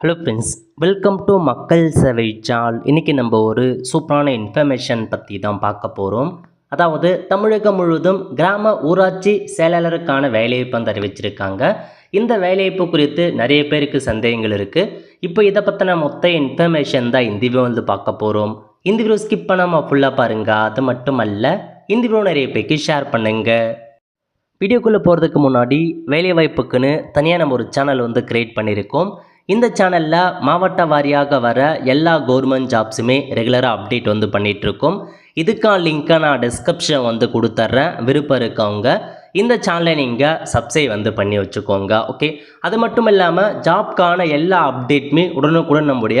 Hello friends welcome to மக்கள் சேவை சால் இன்றைக்கி நம்ம ஒரு சூப்பரான இன்ஃபர்மேஷன் பற்றி தான் பார்க்க போகிறோம் அதாவது தமிழகம் முழுவதும் கிராம ஊராட்சி செயலாளருக்கான வேலைவாய்ப்பு வந்து அறிவிச்சிருக்காங்க. இந்த வேலைவாய்ப்பு குறித்து நிறைய பேருக்கு சந்தேகங்கள் இருக்குது இப்போ இதை பற்றின மொத்த இன்ஃபர்மேஷன் தான் இந்த வீடியோ வந்து பார்க்க போகிறோம் இந்த வீடியோ ஸ்கிப் பண்ணாமல் ஃபுல்லாக பாருங்கள் அது மட்டும் அல்ல இந்த வீடியோ நிறைய பேருக்கு ஷேர் பண்ணுங்கள் வீடியோக்குள்ளே போகிறதுக்கு முன்னாடி வேலைவாய்ப்புக்குன்னு தனியாக நம்ம ஒரு சேனல் வந்து க்ரியேட் பண்ணியிருக்கோம். இந்த சேனலில் மாவட்ட வாரியாக வர எல்லா கவர்மெண்ட் ஜாப்ஸுமே ரெகுலராக அப்டேட் வந்து பண்ணிகிட்ருக்கோம் இதுக்கான லிங்க்கை நான் டிஸ்கிரிப்ஷன் வந்து கொடுத்துட்றேன் விருப்பம் இருக்கவங்க இந்த சேனலை நீங்கள் சப்ஸ்கிரைப் வந்து பண்ணி வச்சுக்கோங்க ஓகே அது மட்டும் இல்லாமல் ஜாப்க்கான எல்லா அப்டேட்டுமே உடனுக்குடன் நம்முடைய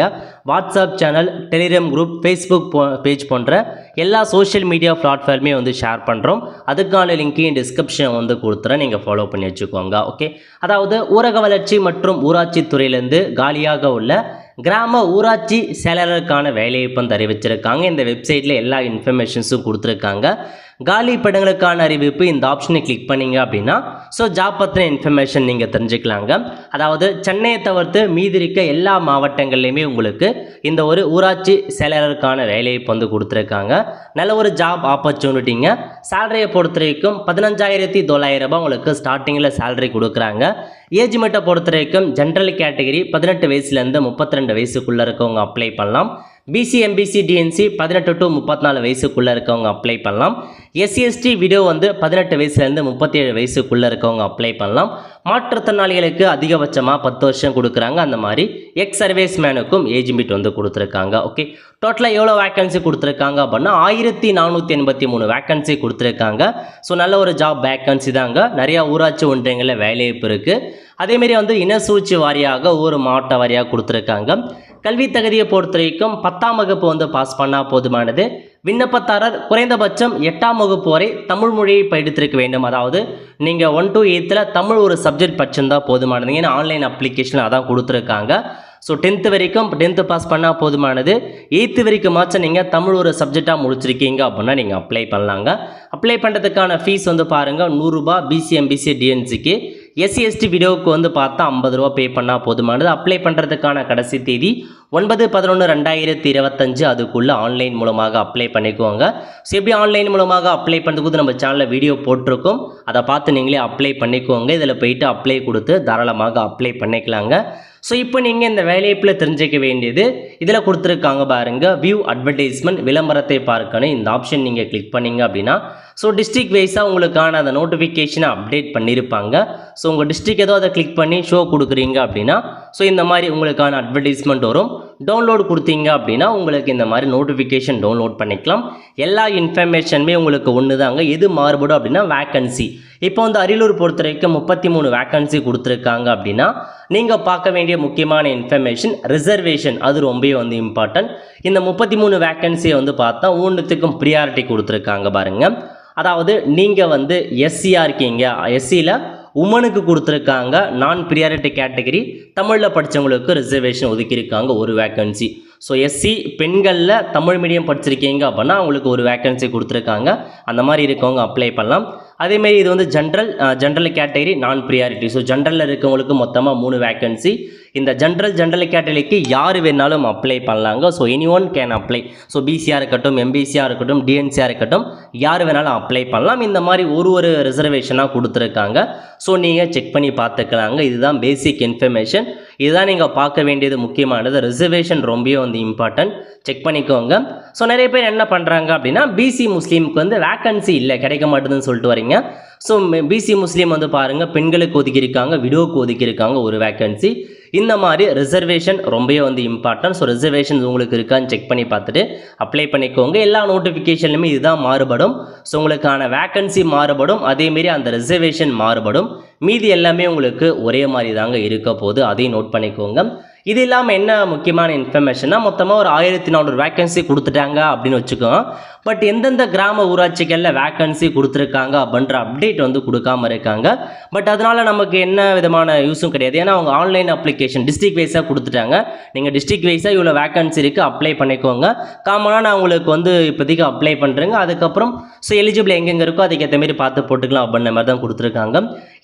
WhatsApp channel Telegram group Facebook போ பேஜ் போன்ற எல்லா சோஷியல் மீடியா பிளாட்ஃபார்மே வந்து ஷேர் பண்ணுறோம் அதுக்கான லிங்க்கையும் டிஸ்கிரிப்ஷன் வந்து கொடுத்துறேன். நீங்கள் ஃபாலோ பண்ணி வச்சுக்கோங்க ஓகே அதாவது ஊரக வளர்ச்சி மற்றும் ஊராட்சி துறையிலேருந்து காலியாக உள்ள கிராம ஊராட்சி செயலாளருக்கான வேலைவாய்ப்பு வந்து அறிவிச்சிருக்காங்க இந்த வெப்சைட்டில் எல்லா இன்ஃபர்மேஷன்ஸும் கொடுத்துருக்காங்க. காலி படங்களுக்கான அறிவிப்பு இந்த ஆப்ஷனை கிளிக் பண்ணீங்க அப்படின்னா ஸோ ஜாப் பற்றின இன்ஃபர்மேஷன் நீங்கள் தெரிஞ்சுக்கலாங்க. அதாவது சென்னையை தவிர்த்து மீதி இருக்க எல்லா மாவட்டங்கள்லையுமே உங்களுக்கு இந்த ஒரு ஊராட்சி செயலாளருக்கான வேலையை வந்து கொடுத்துருக்காங்க. நல்ல ஒரு ஜாப் ஆப்பர்ச்சுனிட்டிங்க சேலரியை பொறுத்த வரைக்கும் பதினஞ்சாயிரத்தி தொள்ளாயிரம் ரூபாய் உங்களுக்கு ஸ்டார்டிங்கில் சேலரி கொடுக்குறாங்க. ஏஜ் மட்டை பொறுத்த வரைக்கும் ஜென்ரல் கேட்டகரி பதினெட்டு வயசுலேருந்து முப்பத்தி ரெண்டு வயசுக்குள்ளே இருக்கவங்க அப்ளை பண்ணலாம். பிசி எம்பிசி டிஎன்சி பதினெட்டு டு முப்பத்தி நாலு வயசுக்குள்ளே இருக்கவங்க அப்ளை பண்ணலாம். எஸ்சிஎஸ்டி விடோ வந்து பதினெட்டு வயசுலேருந்து முப்பத்தி ஏழு வயசுக்குள்ளே இருக்கவங்க அப்ளை பண்ணலாம். மாற்றுத்திறனாளிகளுக்கு அதிகபட்சமாக பத்து வருஷம் கொடுக்குறாங்க. அந்த மாதிரி எக்ஸ் சர்வீஸ் மேனுக்கும் ஏஜ் மீட் வந்து கொடுத்துருக்காங்க. ஓகே டோட்டலாக எவ்வளோ வேக்கன்சி கொடுத்துருக்காங்க அப்படின்னா ஆயிரத்தி நானூற்றி எண்பத்தி மூணு வேக்கன்சி கொடுத்துருக்காங்க. ஸோ நல்ல ஒரு ஜாப் வேக்கன்சி தாங்க. நிறையா ஊராட்சி ஒன்றியங்களில் வேலைவாய்ப்பு இருக்குது அதேமாரி வந்து இனசூழ்ச்சி வாரியாக ஒவ்வொரு மாவட்ட வாரியாக கொடுத்துருக்காங்க. கல்வி தகுதியை பொறுத்த வரைக்கும் பத்தாம் வகுப்பு வந்து பாஸ் பண்ணால் போதுமானது. விண்ணப்பத்தாரர் குறைந்தபட்சம் எட்டாம் வகுப்பு வரை தமிழ் மொழியை படித்திருக்க வேண்டும். அதாவது நீங்கள் ஒன் டு எயித்தில் தமிழ் ஒரு சப்ஜெக்ட் படிச்சிருந்தா போதுமானது. ஏன்னா ஆன்லைன் அப்ளிகேஷன் அதான் கொடுத்துருக்காங்க. ஸோ டென்த்து வரைக்கும் டென்த்து பாஸ் பண்ணால் போதுமானது. எயித்து வரைக்கும் மாச்சம் நீங்கள் தமிழ் ஒரு சப்ஜெக்டாக முடிச்சிருக்கீங்க அப்படின்னா நீங்கள் அப்ளை பண்ணலாங்க. அப்ளை பண்ணுறதுக்கான ஃபீஸ் வந்து பாருங்கள் நூறுரூபா பிசிஎம்பிசி டிஎன்சிக்கு எஸ்சி எஸ்டி வீடியோவுக்கு வந்து பார்த்தா ஐம்பது ரூபா பே பண்ணால் போதுமானது. அப்ளை பண்ணுறதுக்கான கடைசி தேதி ஒன்பது பதினொன்று ரெண்டாயிரத்தி இருபத்தஞ்சு. அதுக்குள்ளே ஆன்லைன் மூலமாக அப்ளை பண்ணிக்குவாங்க ஸோ எப்படி ஆன்லைன் மூலமாக அப்ளை பண்ணுறது நம்ம சேனலில் வீடியோ போட்டிருக்கோம். அதை பார்த்து நீங்களே அப்ளை பண்ணிக்குவோங்க இதில் போயிட்டு அப்ளை கொடுத்து தாராளமாக அப்ளை பண்ணிக்கலாங்க. ஸோ இப்போ நீங்கள் இந்த வேலைப்பில் தெரிஞ்சிக்க வேண்டியது இதில் கொடுத்துருக்காங்க பாருங்க வியூ அட்வர்டைஸ்மெண்ட் விளம்பரத்தை பார்க்கணும். இந்த ஆப்ஷன் நீங்கள் கிளிக் பண்ணிங்க அப்படின்னா ஸோ டிஸ்ட்ரிக் வைஸாக உங்களுக்கான அந்த நோட்டிஃபிகேஷனை அப்டேட் பண்ணியிருப்பாங்க ஸோ உங்கள் டிஸ்ட்ரிக் ஏதோ அதை கிளிக் பண்ணி ஷோ கொடுக்குறீங்க அப்படின்னா ஸோ இந்த மாதிரி உங்களுக்கான அட்வர்டைஸ்மெண்ட் வரும். டவுன்லோட் கொடுத்தீங்க அப்படின்னா உங்களுக்கு இந்த மாதிரி நோட்டிஃபிகேஷன் டவுன்லோட் பண்ணிக்கலாம். எல்லா இன்ஃபர்மேஷனுமே உங்களுக்கு ஒன்று தாங்க எது மாறுபடும் அப்படின்னா வேக்கன்சி இப்போ வந்து அரியலூர் பொறுத்த வரைக்கும் முப்பத்தி மூணு வேக்கன்சி கொடுத்துருக்காங்க அப்படின்னா நீங்கள் பார்க்க வேண்டிய முக்கியமான இன்ஃபர்மேஷன் ரிசர்வேஷன் அது ரொம்பவே வந்து இம்பார்ட்டன்ட் இந்த முப்பத்தி மூணு வேக்கன்சியை வந்து பார்த்தா ஒன்றுத்துக்கும் ப்ரியாரிட்டி கொடுத்துருக்காங்க பாருங்கள் அதாவது நீங்கள் வந்து எஸ்சியாக இருக்கீங்க. எஸ்சியில் உமனுக்கு கொடுத்துருக்காங்க நான் ப்ரியாரிட்டி கேட்டகரி தமிழில் படித்தவங்களுக்கு ரிசர்வேஷன் ஒதுக்கியிருக்காங்க ஒரு வேக்கன்சி ஸோ எஸ்சி பெண்களில் தமிழ் மீடியம் படிச்சிருக்கீங்க அப்படின்னா அவங்களுக்கு ஒரு வேக்கன்சி கொடுத்துருக்காங்க. அந்த மாதிரி இருக்கவங்க அப்ளை பண்ணலாம். அதேமாரி இது வந்து general general category non priority so ஜென்ரலில் இருக்கவங்களுக்கு மொத்தமாக மூணு வேக்கன்சி இந்த ஜென்ரல் ஜென்ரல் கேட்டகரிக்கு யார் வேணாலும் அப்ளை பண்ணலாங்க. So any one can apply so பிசியாக இருக்கட்டும் எம்பிசியாக இருக்கட்டும் டிஎன்சியாக இருக்கட்டும் யார் வேணாலும் அப்ளை பண்ணலாம். இந்த மாதிரி ஒரு ஒரு ரிசர்வேஷனாக கொடுத்துருக்காங்க. ஸோ நீங்கள் செக் பண்ணி பார்த்துக்கலாங்க. இதுதான் பேசிக் இன்ஃபர்மேஷன் இதுதான் நீங்கள் பார்க்க வேண்டியது முக்கியமானது. ரிசர்வேஷன் ரொம்பவே வந்து இம்பார்ட்டன்ட் செக் பண்ணிக்கோங்க. ஸோ நிறைய பேர் என்ன பண்ணுறாங்க அப்படின்னா பிசி முஸ்லீமுக்கு வந்து வேக்கன்சி இல்லை. கிடைக்க மாட்டேதுன்னு சொல்லிட்டு வரீங்க. ஸோ பிசி முஸ்லீம் வந்து பாருங்கள் பெண்களுக்கு ஒதுக்கியிருக்காங்க விடோவுக்கு ஒதுக்கியிருக்காங்க ஒரு வேக்கன்சி இந்த மாதிரி ரிசர்வேஷன் ரொம்பவே வந்து இம்பார்ட்டன்ட் ஸோ ரிசர்வேஷன் உங்களுக்கு இருக்கான்னு செக் பண்ணி பார்த்துட்டு அப்ளை பண்ணிக்கோங்க. எல்லா நோட்டிஃபிகேஷன்லையுமே இதுதான் மாறுபடும். ஸோ உங்களுக்கான வேக்கன்சி மாறுபடும். அதேமாரி அந்த ரிசர்வேஷன் மாறுபடும். மீதி எல்லாமே உங்களுக்கு ஒரே மாதிரி தாங்க இருக்க போது அதையும் நோட் பண்ணிக்கோங்க. இது இல்லாமல் என்ன முக்கியமான இன்ஃபர்மேஷன்னா மொத்தமாக ஒரு ஆயிரத்தி நானூறு வேக்கன்சி கொடுத்துட்டாங்க அப்படின்னு வச்சுக்கோங்க. பட் எந்தெந்த கிராம ஊராட்சிகளில் வேக்கன்சி கொடுத்துருக்காங்க அப்படின்ற அப்டேட் வந்து கொடுக்காம இருக்காங்க. பட் அதனால் நமக்கு என்ன விதமான யூஸும் கிடையாது. ஏன்னா அவங்க ஆன்லைன் அப்ளிகேஷன் டிஸ்ட்ரிக் வைஸாக கொடுத்துட்டாங்க. நீங்கள் டிஸ்ட்ரிக் வைஸாக இவ்வளோ வேக்கன்சி இருக்குது அப்ளை பண்ணிக்கோங்க. காமனாக நான் உங்களுக்கு வந்து இப்போதைக்கு அப்ளை பண்ணுறேங்க அதுக்கப்புறம் ஸோ எலிஜிபிள் எங்கெங்கே இருக்கோ அதுக்கேற்ற மாரி பார்த்து போட்டுக்கலாம் அப்படின்ற மாதிரி தான் கொடுத்துருக்காங்க.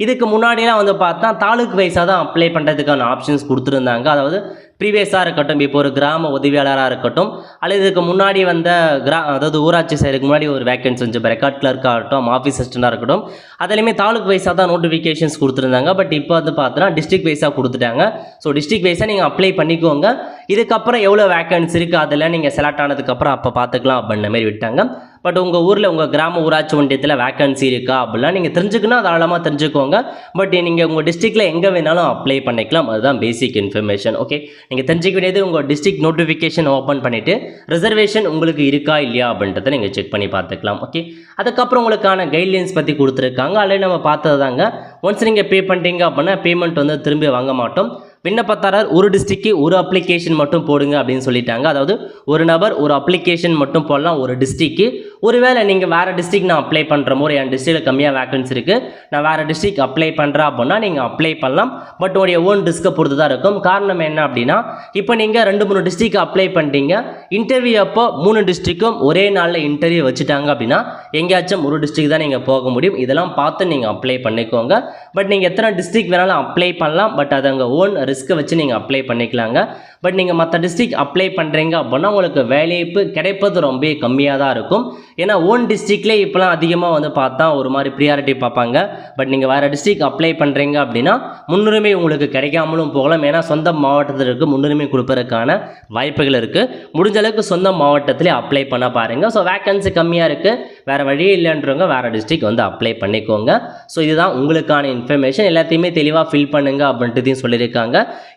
இதுக்கு முன்னாடிலாம் வந்து பார்த்தா தாலுக்கு வைஸாக தான் அப்ளை பண்ணுறதுக்கான ஆப்ஷன்ஸ் கொடுத்துருந்தாங்க. அதாவது ப்ரீவியஸாக இருக்கட்டும் இப்போ ஒரு கிராம உதவியாளராக இருக்கட்டும் அல்லது இதுக்கு முன்னாடி வந்த கிரா அதாவது ஊராட்சி சைடுக்கு முன்னாடி ஒரு வேகன்சி வந்து இப்போ ரெக்கார்ட் கிளர்க்காக இருக்கட்டும் ஆஃபீஸ் அசிஸ்டண்டாக இருக்கட்டும் அதுலேயுமே தாலுக் வைஸாக தான் நோட்டிஃபிகேஷன்ஸ் கொடுத்துருந்தாங்க. பட் இப்போ வந்து பார்த்தோன்னா டிஸ்ட்ரிக் வைஸாக கொடுத்துட்டாங்க. ஸோ டிஸ்ட்ரிக் வைஸாக நீங்கள் அப்ளை பண்ணிக்கோங்க. இதுக்கப்புறம் எவ்வளோ வேக்கன்ஸ் இருக்குது அதில் நீங்கள் செலக்ட் ஆனதுக்கப்புறம் அப்போ பார்த்துக்கலாம் அப்படின்ற மாதிரி விட்டாங்க. பட் உங்கள் ஊரில் உங்கள் கிராம ஊராட்சி ஒன்றியத்தில் வேக்கன்சி இருக்கா அப்படிலாம் நீங்கள் தெரிஞ்சுக்கணும் தாராளமாக தெரிஞ்சுக்கோங்க. பட் நீங்கள் உங்கள் டிஸ்ட்ரிக்டில் எங்கே வேணாலும் அப்ளை பண்ணிக்கலாம். அதுதான் பேசிக் இன்ஃபர்மேஷன் ஓகே நீங்கள் தெரிஞ்சுக்க வேண்டியது உங்கள் டிஸ்ட்ரிக்ட் நோட்டிஃபிகேஷன் ஓப்பன் பண்ணிவிட்டு ரிசர்வேஷன் உங்களுக்கு இருக்கா இல்லையா அப்படின்றத நீங்கள் செக் பண்ணி பார்த்துக்கலாம் ஓகே அதுக்கப்புறம் உங்களுக்கான கைட்லைன்ஸ் பற்றி கொடுத்துருக்காங்க. ஆல்ரெடி நம்ம பார்த்தது தாங்க. ஒன்ஸ் நீங்கள் பே பண்ணிட்டீங்க அப்படின்னா பேமெண்ட் வந்து திரும்பி வாங்க மாட்டோம். விண்ணப்பத்தாரர் ஒரு டிஸ்ட்ரிக்கு ஒரு அப்ளிகேஷன் மட்டும் போடுங்க அப்படின்னு சொல்லிட்டாங்க. அதாவது ஒரு நபர் ஒரு அப்ளிகேஷன் மட்டும் போடலாம் ஒரு டிஸ்ட்ரிக்கு ஒருவேளை நீங்கள் வேறு டிஸ்ட்ரிக் நான் அப்ளை பண்ணுற மாதிரி என் டிஸ்ட்ரிக்டில் கம்மியாக வேகன்சி இருக்குது நான் வேறு டிஸ்ட்ரிக் அப்ளை பண்ணுறேன் அப்படின்னா நீங்கள் அப்ளை பண்ணலாம். பட் உடைய ஓன் டிஸ்க்கை பொறுத்து தான் இருக்கும். காரணம் என்ன அப்படின்னா இப்போ நீங்கள் ரெண்டு மூணு டிஸ்ட்ரிக் அப்ளை பண்ணிட்டீங்க. இன்டர்வியூ அப்போ மூணு டிஸ்ட்ரிக்கும் ஒரே நாளில் இன்டர்வியூ வச்சுட்டாங்க அப்படின்னா எங்கேயாச்சும் ஒரு டிஸ்ட்ரிக் தான் நீங்கள் போக முடியும். இதெல்லாம் பார்த்து நீங்கள் அப்ளை பண்ணிக்கோங்க. பட் நீங்கள் எத்தனை டிஸ்ட்ரிக் வேணாலும் அப்ளை பண்ணலாம். பட் அது அங்கே ஓன் ரிஸ்க்கை வச்சு நீங்கள் அப்ளை பண்ணிக்கலாங்க. பட் நீங்கள் மற்ற டிஸ்ட்ரிக் அப்ளை பண்ணுறீங்க அப்படின்னா உங்களுக்கு வேலைவாய்ப்பு கிடைப்பது ரொம்ப கம்மியாக தான் இருக்கும். ஏன்னா ஓன் டிஸ்ட்ரிக்ட்லேயே இப்போலாம் அதிகமாக வந்து பார்த்தா ஒரு மாதிரி ப்ரியாரிட்டி பார்ப்பாங்க. பட் நீங்கள் வேறு டிஸ்ட்ரிக் அப்ளை பண்ணுறீங்க அப்படின்னா முன்னுரிமை உங்களுக்கு கிடைக்காமலும் போகலாம். ஏன்னா சொந்த மாவட்டத்திற்கு முன்னுரிமை கொடுப்பதற்கான வாய்ப்புகள் இருக்குது முடிஞ்ச அளவுக்கு சொந்த மாவட்டத்திலே அப்ளை பண்ண பாருங்கள் ஸோ வேக்கன்சி கம்மியாக இருக்குது வேறு வழியே இல்லைன்றவங்க வேறு டிஸ்ட்ரிக் வந்து அப்ளை பண்ணிக்கோங்க. ஸோ இதுதான் உங்களுக்கான இன்ஃபர்மேஷன் எல்லாத்தையுமே தெளிவாக ஃபில் பண்ணுங்க அப்படின்றதையும் சொல்லியிருக்காங்க.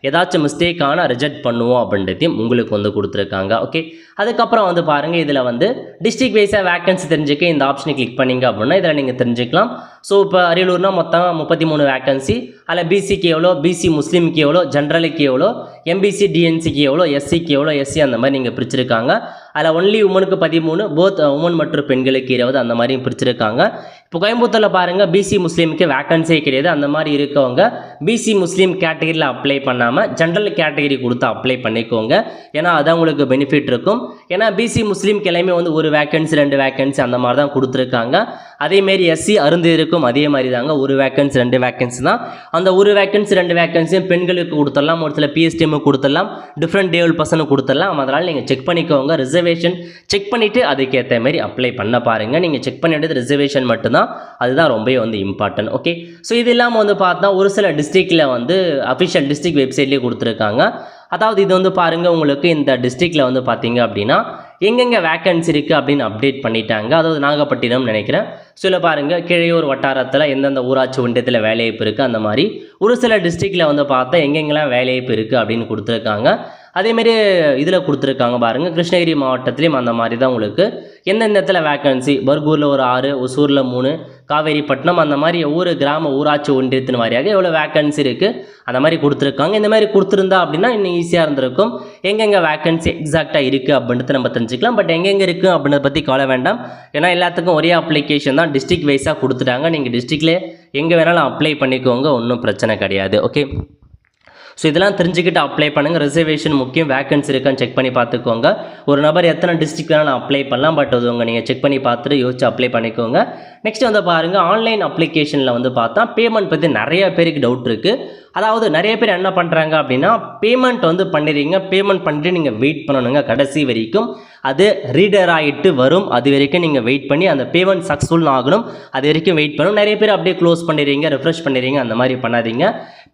ஏதாச்சும் மிஸ்டேக்கான ரிஜெக்ட் பண்ணுவோம் அப்படின்றதையும் உங்களுக்கு வந்து கொடுத்துருக்காங்க. ஓகே அதுக்கப்புறம் வந்து பாருங்கள் இதில் வந்து டிஸ்ட்ரிக் வைஸாக வேக்கன்சி தெரிஞ்சுக்க இந்த ஆப்ஷனை கிளிக் பண்ணீங்க அப்படின்னா இதில் நீங்கள் தெரிஞ்சுக்கலாம். ஸோ இப்போ அரியலூர்னா மொத்தம் முப்பத்தி மூணு வேக்கன்சி அதில் பிசிக்கு எவ்வளோ பிசி முஸ்லீமுக்கு எவ்வளோ ஜென்ரலுக்கு எவ்வளோ எம்பிசி டிஎன்சிக்கு எவ்வளோ எஸ்சிக்கு எவ்வளோ எஸ்சி அந்த மாதிரி நீங்கள் பிரிச்சிருக்காங்க. அதில் ஒன்லி உமனுக்கு பதிமூணு போத் உமன் uh, மற்றும் பெண்களுக்கு இருபது அந்த மாதிரியும் பிரிச்சிருக்காங்க. இப்போ கோயம்புத்தூரில் பாருங்கள் பிசி முஸ்லீமுக்கு வேக்கன்சியே கிடையாது. அந்த மாதிரி இருக்கவங்க பிசி முஸ்லீம் கேட்டகரியில் அப்ளை பண்ணாமல் ஜென்ரல் கேட்டகரி கொடுத்து அப்ளை பண்ணிக்கோங்க. ஏன்னா அதான் உங்களுக்கு பெனிஃபிட் இருக்கும். ஏன்னா பிசி முஸ்லீம் எல்லாமே வந்து ஒரு வேக்கன்சி ரெண்டு வேக்கன்சி அந்த மாதிரி தான் கொடுத்துருக்காங்க. அதேமாரி எஸ்சி அருந்து இருக்கும் அதே மாதிரி தாங்க ஒரு வேக்கன்சி ரெண்டு வேக்கன்சி தான். அந்த ஒரு வேக்கன்சி ரெண்டு வேக்கன்சியும் பெண்களுக்கு கொடுத்துடலாம். ஒரு சில பிஎஸ்டிஎம்க்கு கொடுத்துடலாம். டிஃப்ரெண்ட் டேபிள் பர்சனுக்கு கொடுத்துடலாம். அதனால் நீங்கள் செக் பண்ணிக்கோங்க. ரிசர்வேஷன் செக் பண்ணிவிட்டு அதுக்கேற்ற மாதிரி அப்ளை பண்ண பாருங்கள் நீங்கள் செக் பண்ண வேண்டியது ரிசர்வேஷன் மட்டும்தான். அதுதான் ரொம்பவே வந்து இம்பார்ட்டன்ட் ஓகே ஸோ இது இல்லாமல் வந்து பார்த்தா ஒரு சில டிஸ்ட்ரிக்டில் வந்து அஃபிஷியல் டிஸ்ட்ரிக்ட் வெப்சைட்லேயே கொடுத்துருக்காங்க. அதாவது இது வந்து பாருங்கள் உங்களுக்கு இந்த டிஸ்ட்ரிக்டில் வந்து பார்த்தீங்க அப்படின்னா எங்கெங்கே வேக்கன்சி இருக்குது அப்படின்னு அப்டேட் பண்ணிட்டாங்க. அதாவது நாகப்பட்டினம் நினைக்கிறேன். சில பாருங்கள் கிழையூர் வட்டாரத்தில் எந்தெந்த ஊராட்சி ஒன்றியத்தில் வேலைவாய்ப்பு இருக்குது அந்த மாதிரி. ஒரு சில டிஸ்ட்ரிக்டில் வந்து பார்த்தா எங்கெங்கெல்லாம் வேலைவாய்ப்பு இருக்குது அப்படின்னு கொடுத்துருக்காங்க. அதேமாரி இதில் கொடுத்துருக்காங்க பாருங்கள் கிருஷ்ணகிரி மாவட்டத்துலேயும் அந்த மாதிரி தான் உங்களுக்கு. எந்தெந்த இடத்துல வேக்கன்சி பர்கூரில் ஒரு ஆறு ஒசூரில் மூணு காவேரிப்பட்டினம் அந்த மாதிரி ஒவ்வொரு கிராம ஊராட்சி ஒன்றியத்தின் வாரியாக எவ்வளோ வேக்கன்சி இருக்குது அந்த மாதிரி கொடுத்துருக்காங்க. இந்த மாதிரி கொடுத்துருந்தா அப்படின்னா இன்னும் ஈஸியாக இருந்திருக்கும். எங்கெங்கே வேக்கன்சி எக்ஸாக்டாக இருக்குது அப்படின்றத நம்ம தெரிஞ்சுக்கலாம். பட் எங்கெங்கே இருக்குது அப்படின்றத பற்றி கவலை வேண்டாம். ஏன்னா எல்லாத்துக்கும் ஒரே அப்ளிகேஷன் தான் டிஸ்ட்ரிக்ட் வைஸாக கொடுத்துட்டாங்க. நீங்கள் டிஸ்ட்ரிக்ட்லேயே எங்கே வேணாலும் அப்ளை பண்ணிக்கோங்க. ஒன்றும் பிரச்சனை கிடையாது. ஓகே ஸோ இதெல்லாம் தெரிஞ்சுக்கிட்டு அப்ளை பண்ணுங்கள் ரிசர்வேஷன் முக்கியம். வேகன்சி இருக்கான்னு செக் பண்ணி பார்த்துக்கோங்க. ஒரு நபர் எத்தனை டிஸ்ட்ரிக்ட் வேணாலும் அப்ளை பண்ணலாம். பட் அது உங்கள் நீங்கள் செக் பண்ணி பார்த்துட்டு யோசிச்சு அப்ளை பண்ணிக்கோங்க. நெக்ஸ்ட் வந்து பாருங்கள் ஆன்லைன் அப்ளிகேஷனில் வந்து பார்த்தா பேமெண்ட் பற்றி நிறைய பேருக்கு டவுட் இருக்குது அதாவது நிறைய பேர் என்ன பண்ணுறாங்க அப்படின்னா பேமெண்ட் வந்து பண்ணிடுறீங்க. பேமெண்ட் பண்ணிட்டு நீங்கள் வெயிட் பண்ணணுங்க. கடைசி வரைக்கும் அது ரீடர் ஆகிட்டு வரும். அது வரைக்கும் நீங்கள் வெயிட் பண்ணி அந்த பேமெண்ட் சக்ஸஸ்ஃபுல் ஆகணும். அது வரைக்கும் வெயிட் பண்ணணும். நிறைய பேர் அப்படியே க்ளோஸ் பண்ணிடுறீங்க ரெஃப்ரெஷ் பண்ணிடுறீங்க அந்த மாதிரி பண்ணாதீங்க.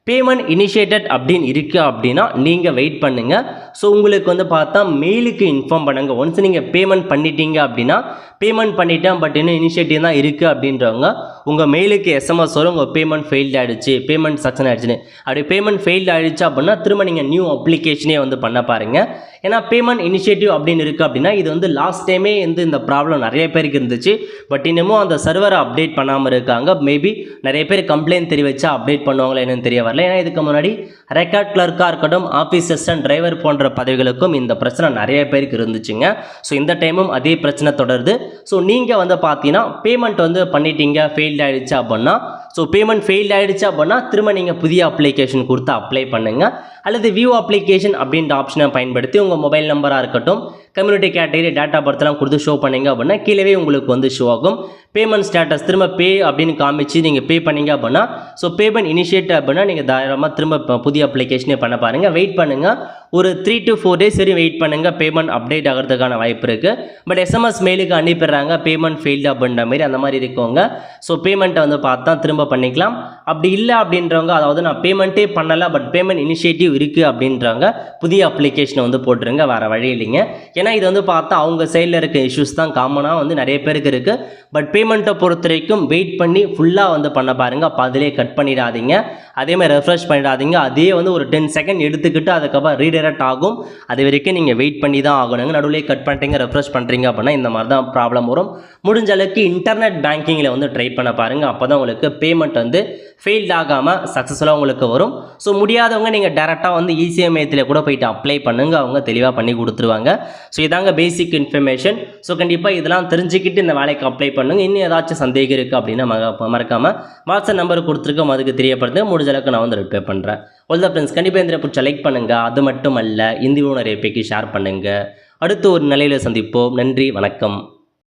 பேமெண்ட் இனிஷியேட்டட் அப்படின்னு இருக்குது அப்படின்னா நீங்கள் வெயிட் பண்ணுங்கள் ஸோ உங்களுக்கு வந்து பார்த்தா மெயிலுக்கு இன்ஃபார்ம் பண்ணுங்கள் ஒன்ஸ் நீங்கள் பேமெண்ட் பண்ணிட்டீங்க அப்படின்னா பேமெண்ட் பண்ணிட்டேன் பட் இன்னும் இனிஷியேட்டிவ் தான் இருக்குது அப்படின்றவங்க உங்கள் மெயிலுக்கு எஸ்எம்எஸ் வரும் உங்கள் பேமெண்ட் ஃபெயில்ட் ஆகிடுச்சு பேமெண்ட் சக்ஸன் ஆகிடுச்சுன்னு அப்படி பேமெண்ட் ஃபெயில்ட் ஆகிடுச்சு அப்படின்னா திரும்ப நீங்கள் நியூ அப்ளிகேஷனே வந்து பண்ண பாருங்கள் ஏன்னா பேமெண்ட் இனிஷியேட்டிவ் அப்படின்னு இருக்குது அப்படின்னா இது வந்து லாஸ்ட் டைமே வந்து இந்த ப்ராப்ளம் நிறைய பேருக்கு இருந்துச்சு. பட் இன்னமும் அந்த சர்வரை அப்டேட் பண்ணாமல் இருக்காங்க. மேபி நிறைய பேர் கம்ப்ளைண்ட் தெரிவிச்சா அப்டேட் பண்ணுவாங்களா என்னன்னு தெரிய வரல. ஏன்னா இதுக்கு முன்னாடி ரெக்கார்ட் கிளர்க்காக இருக்கட்டும் ஆஃபீஸ் அசிஸ்டன்ட் டிரைவர் போன்ற பதவிகளுக்கும் இந்த பிரச்சனை நிறைய பேருக்கு இருந்துச்சுங்க. ஸோ இந்த டைமும் அதே பிரச்சனை தொடருது. ஸோ நீங்கள் வந்து பார்த்தீங்கன்னா பேமெண்ட் வந்து பண்ணிட்டீங்க ஃபெயில்ட் ஆகிடுச்சு அப்படின்னா ஸோ பேமெண்ட் ஃபெயில் ஆகிடுச்சு அப்படின்னா திரும்ப நீங்கள் புதிய அப்ளிகேஷன் கொடுத்து அப்ளை பண்ணுங்கள் அல்லது வியூ அப்ளிகேஷன் அப்படின்ற ஆப்ஷனை பயன்படுத்தி உங்கள் மொபைல் நம்பராக இருக்கட்டும் கம்யூனிட்டி கேட்டகரி டேட்டா பர்த்லாம் கொடுத்து ஷோ பண்ணிங்க அப்படின்னா கீழே உங்களுக்கு வந்து ஷோ ஆகும். பேமெண்ட் ஸ்டேட்டஸ் திரும்ப பே அப்படின்னு காமிச்சு நீங்கள் பே பண்ணிங்க அப்படின்னா ஸோ பேமெண்ட் இனிஷியேட் அப்படின்னா நீங்கள் தாராளமாக திரும்ப புதிய அப்ளிகேஷனே பண்ண பாருங்கள் வெயிட் பண்ணுங்கள் ஒரு த்ரீ டு ஃபோர் டேஸ் வரையும் வெயிட் பண்ணுங்கள் பேமெண்ட் அப்டேட் ஆகிறதுக்கான வாய்ப்பு இருக்குது பட் எஸ்எம்எஸ் மெயிலுக்கு அனுப்பிடுறாங்க. பேமெண்ட் ஃபெயில்டு அப்படின்ற மாதிரி அந்த மாதிரி இருக்கவங்க. ஸோ பேமெண்ட்டை வந்து பார்த்தா திரும்ப பண்ணிக்கலாம். அப்படி இல்லை அப்படின்றவங்க அதாவது நான் பேமெண்ட்டே பண்ணலை பட் பேமெண்ட் இனிஷியேட்டிவ் இருக்குது அப்படின்றவங்க புதிய அப்ளிகேஷனை வந்து போட்டுருங்க. வேறு வழி இல்லைங்க. ஏன்னா இது வந்து பார்த்தா அவங்க சைடில் இருக்க இஷ்யூஸ் தான் காமனாக வந்து நிறைய பேருக்கு இருக்குது பட் பேமெண்ட்டை பொறுத்த வரைக்கும் வெயிட் பண்ணி ஃபுல்லாக வந்து பண்ண பாருங்க. அப்போ அதிலே கட் பண்ணிடாதீங்க. அதே மாதிரி ரெஃப்ரெஷ் பண்ணிடாதீங்க. அதே வந்து ஒரு டென் செகண்ட் எடுத்துக்கிட்டு அதுக்கப்புறம் ரீடைரக்ட் ஆகும். அது வரைக்கும் நீங்கள் வெயிட் பண்ணி தான் ஆகணுங்க. நடுவில் கட் பண்ணுறீங்க ரெஃப்ரெஷ் பண்ணுறீங்க அப்படின்னா இந்த மாதிரி தான் ப்ராப்ளம் வரும். முடிஞ்ச அளவுக்கு இன்டர்நெட் பேங்கிங்கில் வந்து ட்ரை பண்ண பாருங்கள் அப்போ தான் உங்களுக்கு பேமெண்ட் வந்து ஃபெயில்ட் ஆகாமல் சக்ஸஸ்ஃபுல்லாக உங்களுக்கு வரும். ஸோ முடியாதவங்க நீங்கள் டேரெக்டாக வந்து E மையத்தில் கூட போயிட்டு அப்ளை பண்ணுங்க. அவங்க தெளிவாக பண்ணி கொடுத்துருவாங்க. ஸோ இதாங்க பேசிக் இன்ஃபர்மேஷன் ஸோ கண்டிப்பாக இதெல்லாம் தெரிஞ்சுக்கிட்டு இந்த வேலைக்கு அப்ளை பண்ணுங்க. இன்னும் ஏதாச்சும் சந்தேகம் இருக்குது அப்படின்னா மறக்காமல் வாட்ஸ்அப் நம்பர் கொடுத்துருக்கோம். அதுக்கு தெரியப்படுது முடிஞ்ச அளவுக்கு நான் வந்து ரிப்ளை பண்ணுறேன் ஒல் த ஃப்ரெண்ட்ஸ் கண்டிப்பாக இந்த பிடிச்ச லைக் பண்ணுங்க. அது மட்டும் அல்ல இந்தியும் நிறைய பேருக்கு ஷேர் பண்ணுங்க. அடுத்து ஒரு நிலையில் சந்திப்போம். நன்றி வணக்கம்.